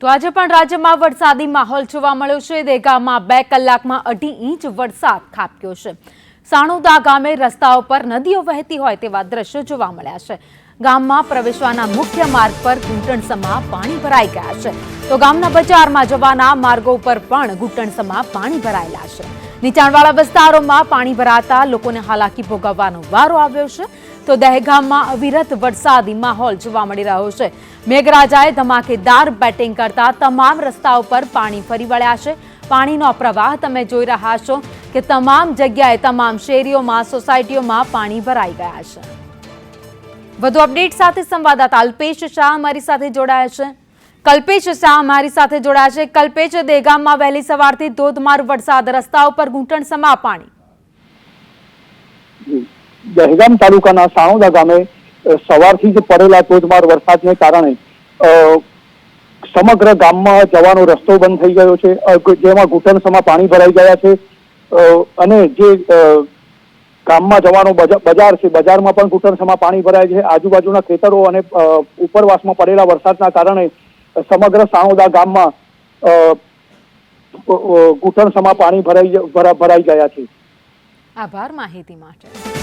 તો આજે પણ રાજ્યમાં વરસાદી માહોલ જોવા મળ્યો છે. દેગામાં બે કલાકમાં અઢી ઇંચ વરસાદ ખાબક્યો છે. સાણુદા ગામે રસ્તાઓ પર નદીઓ વહેતી હોય તેવા દ્રશ્યો જોવા મળ્યા છે. ગામમાં પ્રવેશવાના મુખ્ય માર્ગ પર ઘૂંટણસમા પાણી ભરાઈ ગયા છે. તો ગામના બજારમાં જવાના માર્ગો પર પણ ઘૂંટણસમા પાણી ભરાયેલા છે. નીચાણવાળા વિસ્તારોમાં પાણી ભરાતા લોકોને હાલાકી ભોગવવાનો વારો આવ્યો છે. તો દહેગામમાં અવિરત વરસાદી માહોલ જોવા મળી રહ્યો છે. મેઘરાજાએ ધમાકેદાર બેટિંગ કરતા તમામ રસ્તાઓ પર પાણી ફરી વળ્યા છે. પાણીનો પ્રવાહ તમે જોઈ રહ્યા છો કે તમામ જગ્યાએ તમામ શેરીઓમાં, સોસાયટીઓમાં પાણી ભરાઈ ગયા છે. વધુ અપડેટ સાથે સંવાદદાતા અલ્પેશ શાહ અમારી સાથે જોડાયા છે. કલ્પેશ શાહ અમારી સાથે જોડાયા છે. કલ્પેશ, દેગામમાં વહેલી સવારથી ધોધમાર વરસાદ, રસ્તાઓ પર ઘૂંટણસમા પાણી. દહેગામ તાલુકાના સાણોદા ગામે સવારથી જ પડેલા ધોધમાર વરસાદને કારણે સમગ્ર ગામમાં જવાનો રસ્તો બંધ થઈ ગયો છે. જેમાં ઘૂંટણ સમા પાણી ભરાઈ ગયા છે. અને જે ગામમાં જવાનો બજાર છે, બજારમાં પણ ઘૂંટણ સમા પાણી ભરાય છે. આજુબાજુના ખેતરો અને ઉપરવાસમાં પડેલા વરસાદના કારણે સમગ્ર સાઉદા ગામમાં અ, સમા પાણી ભરાઈ ભરાઈ ગયા છે. આભાર માહિતી માટે.